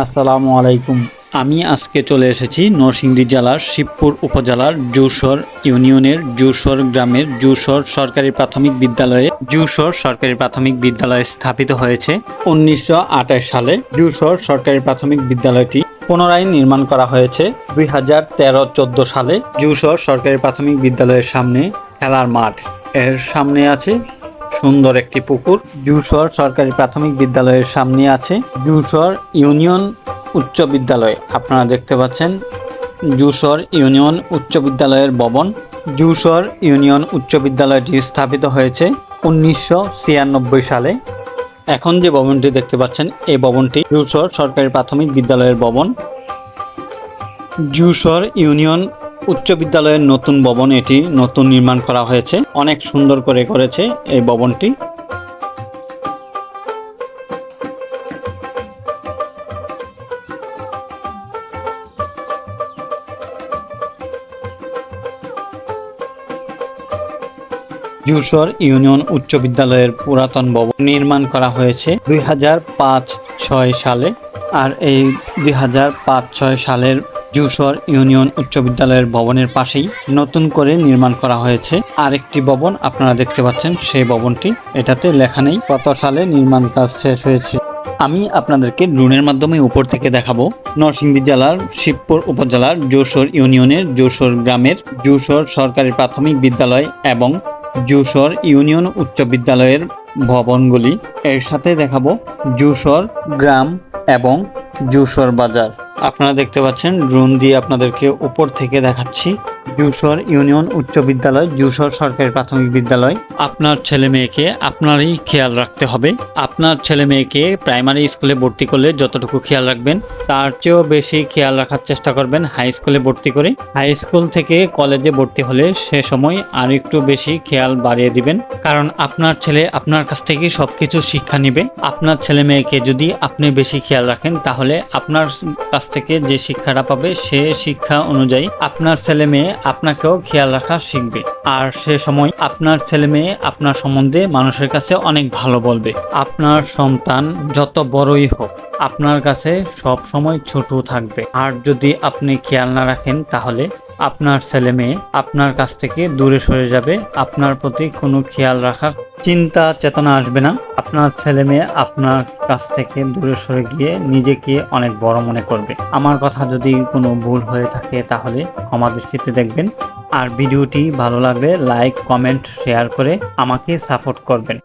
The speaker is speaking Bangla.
আসসালামু আলাইকুম। আমি আজকে চলে এসেছি নরসিংদী জেলার শিবপুর উপজেলার জুসর ইউনিয়নের জুসর গ্রামের জুসর সরকারি প্রাথমিক বিদ্যালয়ে জুসর সরকারি প্রাথমিক বিদ্যালয় স্থাপিত হয়েছে। উনিশশো আঠাশ সালে জুসর সরকারি প্রাথমিক বিদ্যালয়টি পুনরায় নির্মাণ করা হয়েছে। দুই হাজার তেরো চোদ্দ সালে জুসর সরকারি প্রাথমিক বিদ্যালয়ের সামনে খেলার মাঠ। এর সামনে আছে সুন্দর একটি পুকুর। জুসর সরকারি প্রাথমিক বিদ্যালয়ের সামনে আছে। জুসর ইউনিয়ন উচ্চ বিদ্যালয়। আপনারা দেখতে পাচ্ছেন জুসর ইউনিয়ন উচ্চ বিদ্যালয়ের ভবন। জুসর ইউনিয়ন উচ্চ বিদ্যালয়টি স্থাপিত হয়েছে উনিশশো ছিয়ানব্বই সালে। এখন যে ভবনটি দেখতে পাচ্ছেন, এই ভবনটি জুসর সরকারি প্রাথমিক বিদ্যালয়ের ভবন। জুসর ইউনিয়ন উচ্চ বিদ্যালয়ের নতুন ভবন এটি নতুন নির্মাণ করা হয়েছে। অনেক সুন্দর করে করেছে এই ভবনটি। জুসর ইউনিয়ন উচ্চ বিদ্যালয়ের পুরাতন ভবন নির্মাণ করা হয়েছে দুই হাজার পাঁচ ছয় সালে। আর এই দুই হাজার পাঁচ ছয় সালের জুসর ইউনিয়ন উচ্চ বিদ্যালয়ের ভবনের পাশেই নতুন করে নির্মাণ করা হয়েছে। আরেকটি ভবন আপনারা দেখতে পাচ্ছেন, সেই ভবনটি এটাতে লেখা নেই, কত সালে নির্মাণ কাজ শেষ হয়েছে। আমি আপনাদেরকে ড্রোনের মাধ্যমে উপর থেকে দেখাবো। নরসিংদী জেলার শিবপুর উপজেলার যশোর ইউনিয়নের যশোর গ্রামের যশোর সরকারি প্রাথমিক বিদ্যালয় এবং যশোর ইউনিয়ন উচ্চ বিদ্যালয়ের ভবনগুলি। এর সাথে দেখাবো যশোর গ্রাম এবং যশোর বাজার। আপনারা দেখতে পাচ্ছেন ড্রোন দিয়ে আপনাদেরকে উপর থেকে দেখাচ্ছি। যশোর ইউনিয়ন উচ্চ বিদ্যালয়, যশোর সরকারি প্রাথমিক বিদ্যালয়। আপনার ছেলে মেয়েকে আপনারই খেয়াল রাখতে হবে। আপনার ছেলে মেয়েকে প্রাইমারি স্কুলে ভর্তি করলে যতটুকু খেয়াল রাখবেন, তার চেয়েও বেশি খেয়াল রাখার চেষ্টা করবেন হাই স্কুলে ভর্তি করে। হাই স্কুল থেকে কলেজে ভর্তি হলে সে সময় আর একটু বেশি খেয়াল বাড়িয়ে দিবেন। কারণ আপনার ছেলে আপনার কাছ থেকে সবকিছু শিক্ষা নেবে। আপনার ছেলে মেয়েকে যদি আপনি বেশি খেয়াল রাখেন, তাহলে আপনার কাছ থেকে যে শিক্ষাটা পাবে, সে শিক্ষা অনুযায়ী আপনার ছেলে মেয়ে আপনাকেও খেয়াল রাখা শিখবে। আর সে সময় আপনার ছেলে মেয়ে আপনার সম্বন্ধে মানুষের কাছে অনেক ভালো বলবে। আপনার সন্তান যত বড়ই হোক, আপনার কাছে সব সময় ছোট থাকবে। আর যদি আপনি খেয়াল না রাখেন, তাহলে আপনার ছেলে মেয়ে আপনার কাছ থেকে দূরে সরে যাবে। আপনার প্রতি কোনো খেয়াল রাখার চিন্তা, চেতনা আসবে না। আপনার ছেলে মেয়ে আপনার কাছ থেকে দূরে সরে গিয়ে নিজেকে অনেক বড় মনে করবে। আমার কথা যদি কোনো ভুল হয়ে থাকে তাহলে ক্ষমা দৃষ্টিতে দেখবেন। আর ভিডিওটি ভালো লাগলে লাইক, কমেন্ট, শেয়ার করে আমাকে সাপোর্ট করবেন।